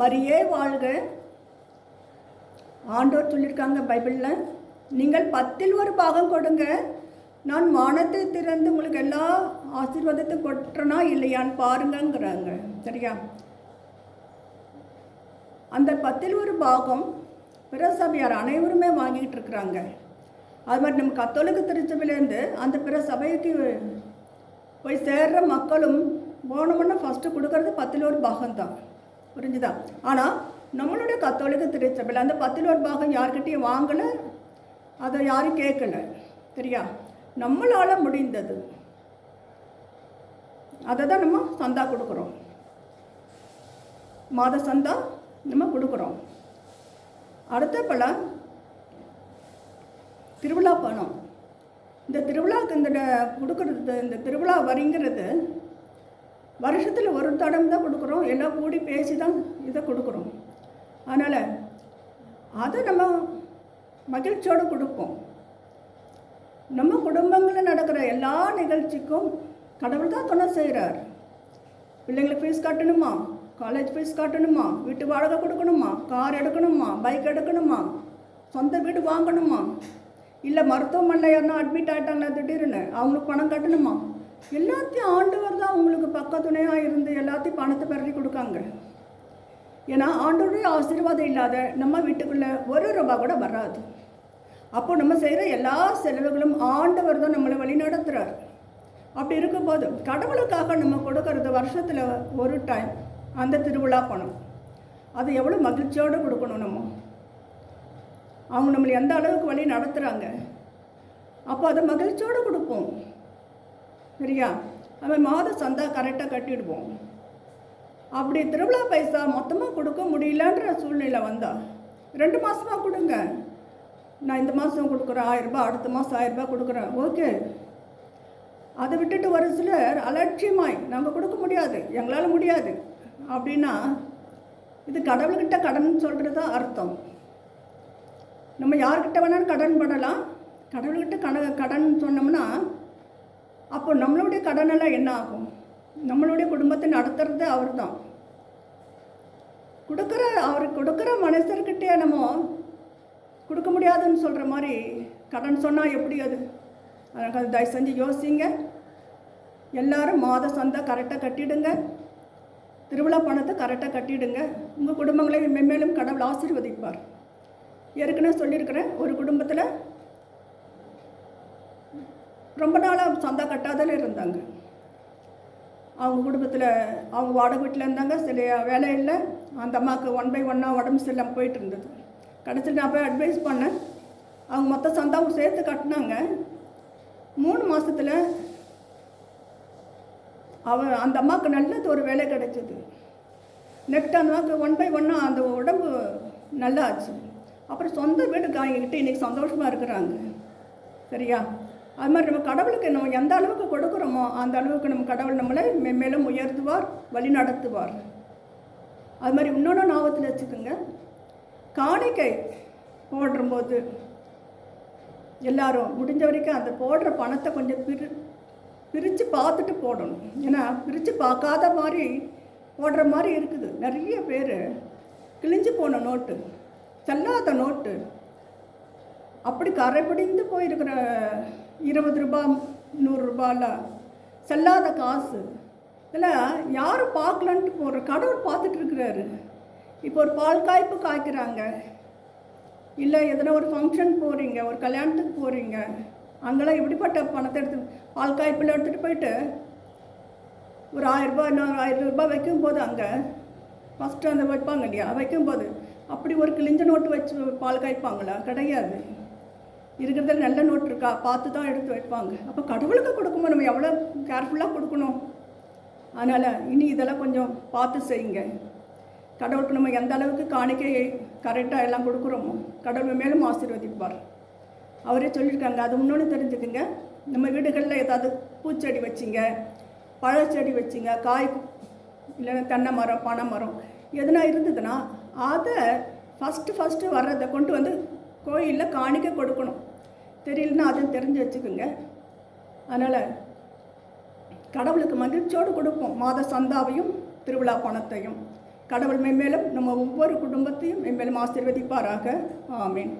மரியே வாழ்க. ஆண்டோர் சொல்லியிருக்காங்க பைபிளில் நீங்கள் பத்தில் ஒரு பாகம் கொடுங்க. நான் மானத்தை திறந்து உங்களுக்கு எல்லா ஆசீர்வாதத்தையும் கொட்டுறனா இல்லையான்னு பாருங்கங்கிறாங்க. சரியா? அந்த பத்தில் ஒரு பாகம் பிரசபையார் அனைவருமே வாங்கிட்டு இருக்கிறாங்க. அது மாதிரி நம்ம கத்தோலிக்க திருச்சபையிலேருந்து அந்த பிற சபைக்கு போய் சேர்ற மக்களும் போனோம்னா ஃபஸ்ட்டு கொடுக்கறது பத்தில் ஒரு பாகம்தான். புரிஞ்சுதா? ஆனால் நம்மளுடைய கத்தோலிக்க திருச்சபையில் அந்த பத்தில் ஒரு பாகம் யார்கிட்டையும் வாங்கலை அதை யாரும் கேட்கல சரியா? நம்மளால் முடிந்தது. அதை தான் நம்ம சந்தா கொடுக்குறோம். மாத சந்தா நம்ம கொடுக்குறோம். அடுத்த பல திருவிழா பணம் இந்த திருவிழாவுக்கு இந்த கொடுக்குறது கொடுக்கறது இந்த திருவிழா வரிங்கிறது வருஷத்தில் ஒரு தடம் தான் கொடுக்குறோம். எல்லாம் கூடி பேசி தான் இதை கொடுக்குறோம். அதனால் அதை நம்ம மகிழ்ச்சியோடு கொடுப்போம். நம்ம குடும்பங்களில் நடக்கிற எல்லா நிகழ்ச்சிக்கும் கடவுள் தான் துணை செய்கிறார் பிள்ளைங்களுக்கு ஃபீஸ் கட்டணுமா? காலேஜ் ஃபீஸ் கட்டணுமா? வீட்டு வாடகை கொடுக்கணுமா? கார் எடுக்கணுமா? பைக் எடுக்கணுமா? சொந்த வீடு வாங்கணுமா? இல்லை மருத்துவமனையில் யாருன்னா அட்மிட் ஆகிட்டாங்களா திடீர்னு? அவங்களுக்கு பணம் கட்டணுமா? எல்லாத்தையும் ஆண்டவர் தான் அவங்களுக்கு பக்கத்துணையாக இருந்து எல்லாத்தையும் பணத்தை பெறி கொடுக்காங்க. ஏன்னா ஆண்டவருடைய ஆசீர்வாதம் இல்லாத நம்ம வீட்டுக்குள்ளே ஒரு ரூபா கூட வராது. அப்போ நம்ம செய்கிற எல்லா செலவுகளும் ஆண்டவர் தான் நம்மளை வழி நடத்துகிறார் அப்படி இருக்கும்போது கடவுளுக்காக நம்ம கொடுக்கறது வருஷத்தில் ஒரு டைம் அந்த திருவிழா பணம் அது எவ்வளோ மகிழ்ச்சியோடு கொடுக்கணும் நம்ம. அவங்க நம்மளை எந்த அளவுக்கு வழி நடத்துகிறாங்க அப்போ அதை மகிழ்ச்சியோடு கொடுப்போம். சரியா? அவன் மாத சந்தா கரெக்டாக கட்டிடுவோம் அப்படி திருவிழா பைசா மொத்தமாக கொடுக்க முடியலன்ற சூழ்நிலை வந்தா ரெண்டு மாதமாக கொடுங்க. நான் இந்த மாதம் கொடுக்குறேன் ஆயிரரூபா அடுத்த மாதம் ஆயிரரூபா கொடுக்குறேன். ஓகே. அதை விட்டுட்டு ஒரு சிலர் அலட்சியமாய் நாங்கள் கொடுக்க முடியாது எங்களால் முடியாது. அப்படின்னா இது கடவுள்கிட்ட கடன் சொல்கிறது தான் அர்த்தம். நம்ம யார்கிட்ட வேணாலும் கடன் பண்ணலாம். கடவுள்கிட்ட கட கடன் சொன்னோம்னா அப்போ நம்மளுடைய கடனெல்லாம் என்ன ஆகும்? நம்மளுடைய குடும்பத்தை நடத்துறது அவர் தான் கொடுக்குற அவர் கொடுக்குற மனுஷர்கிட்டே நம்ம கொடுக்க முடியாதுன்னு சொல்கிற மாதிரி கடன் சொன்னால் எப்படி அது? அதனால் தயவு செஞ்சு யோசிங்க. எல்லாரும் மாத சந்தை கரெக்டாக கட்டிடுங்க. திருவிழா பணத்தை கரெக்டாக கட்டிடுங்க. உங்கள் குடும்பங்களை மென்மேலும் கடவுள் ஆசீர்வதிப்பார். ஏற்கனவே சொல்லியிருக்கிறேன் ஒரு குடும்பத்தில் ரொம்ப நாளாக சந்தா கட்டாதல இருந்தாங்க. அவங்க குடும்பத்தில் அவங்க வாடகை வீட்டில் இருந்தாங்க சில வேலை இல்லை. அந்த அம்மாவுக்கு ஒன் பை ஒன்னாக உடம்பு சரியில்லாமல் போயிட்டு இருந்தது. கடைசியில் நான் போய் அட்வைஸ் பண்ணேன். அவங்க மொத்த சந்தாவும் சேர்த்து கட்டினாங்க. மூணு மாதத்தில் அவ அந்த அம்மாவுக்கு நல்லது ஒரு வேலை கிடைச்சிது. நெக்ஸ்ட் அந்த அம்மாவுக்கு ஒன் பை ஒன்னாக அந்த உடம்பு நல்லா ஆச்சு அப்புறம் சொந்த வீடு வாங்கிக்கிட்டு இன்றைக்கி சந்தோஷமாக இருக்கிறாங்க. சரியா? அது மாதிரி நம்ம கடவுளுக்கு நம்ம எந்த அளவுக்கு கொடுக்குறோமோ அந்த அளவுக்கு நம்ம கடவுள் நம்மளை மென்மேலும் உயர்த்துவார் வழி நடத்துவார் அது மாதிரி இன்னொன்று ஞாபகத்தில் வச்சுக்கோங்க. காணிக்கை போடும்போது எல்லாரும் முடிஞ்ச வரைக்கும் அந்த போடுற பணத்தை கொஞ்சம் பிரி பிரித்து பார்த்துட்டு போடணும். ஏன்னா பிரித்து பார்க்காத மாதிரி போடுற மாதிரி இருக்குது. நிறைய பேர் கிழிஞ்சு போன நோட்டு செல்லாத நோட்டு அப்படி கரை பிடிந்து போயிருக்கிற இருபது ரூபாய் நூறுரூபாலாம் செல்லாத காசு. இல்லை யாரும் பார்க்கலன்ட்டு போகிற கடவுள் பார்த்துட்டு இருக்கிறாரு. இப்போ ஒரு பால் காய்ப்பு காய்க்கிறாங்க. இல்லை எதனா ஒரு ஃபங்க்ஷன் போகிறீங்க ஒரு கல்யாணத்துக்கு போகிறீங்க அங்கெல்லாம் எப்படிப்பட்ட பணத்தை எடுத்து பால் காய்ப்பில் எடுத்துகிட்டு போயிட்டு ஒரு ஆயிரரூபா இன்னொரு ஆயிரம் ரூபாய் வைக்கும்போது அங்கே ஃபஸ்ட்டு அந்த வைப்பாங்க இல்லையா? வைக்கும்போது அப்படி ஒரு கிழிஞ்ச நோட்டு வச்சு பால் காய்ப்பாங்களா? கிடையாது. இருக்கிறதுல நல்ல நோட் இருக்கா? பார்த்து தான் எடுத்து வைப்பாங்க. அப்போ கடவுளுக்கு கொடுக்கும்போது நம்ம எவ்வளோ கேர்ஃபுல்லாக கொடுக்கணும்? அதனால் இனி இதெல்லாம் கொஞ்சம் பார்த்து செய்யுங்க. கடவுளுக்கு நம்ம எந்த அளவுக்கு காணிக்கை கரெக்டாக எல்லாம் கொடுக்குறோமோ கடவுள் மேலும் ஆசீர்வதிப்பார். அவரே சொல்லியிருக்காங்க. அது இன்னொன்று தெரிஞ்சுக்குங்க. நம்ம வீடுகளில் ஏதாவது பூச்செடி வச்சிங்க பழச்செடி வச்சிங்க காய் இல்லைன்னா தென்னை மரம் பனை மரம் எதுனா இருந்ததுன்னா அதை ஃபஸ்ட்டு ஃபஸ்ட்டு வர்றதை கொண்டு வந்து கோயிலில் காணிக்க கொடுக்கணும். தெரியலன்னா அதுவும் தெரிஞ்சு வச்சுக்கோங்க. அதனால் கடவுளுக்கு மகிழ்ச்சியோடு கொடுப்போம். மாத சந்தாவையும் திருவிழா பணத்தையும். கடவுள் மென்மேலும் நம்ம ஒவ்வொரு குடும்பத்தையும் மென்மேலும் ஆசீர்வதிப்பாராக. ஆமீன்.